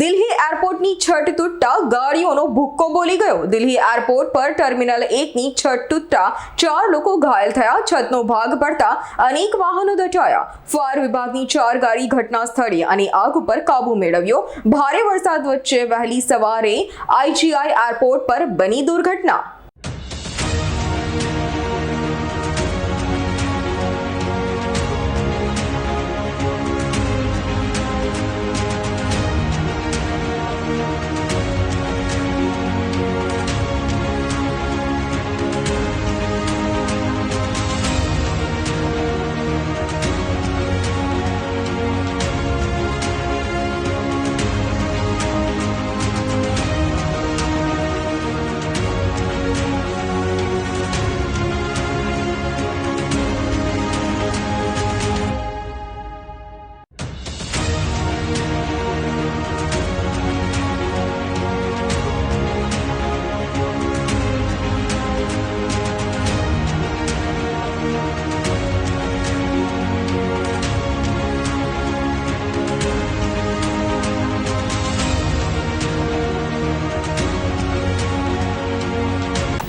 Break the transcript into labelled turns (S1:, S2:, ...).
S1: દિલ્હી એરપોર્ટની છત તૂટતા ગાડીઓનો ભૂક્કો બોલી ગયો. દિલ્હી એરપોર્ટ પર ટર્મિનલ એકની છત તૂટતા ચાર લોકો ઘાયલ થયા, છતનો ભાગ પડતા અનેક વાહનો દટાયા. ફાયર વિભાગની ચાર ગાડી ઘટના સ્થળે અને આગ ઉપર કાબુ મેળવ્યો. ભારે વરસાદ વચ્ચે વહેલી સવારે આઈજીઆઈ એરપોર્ટ પર બની દુર્ઘટના.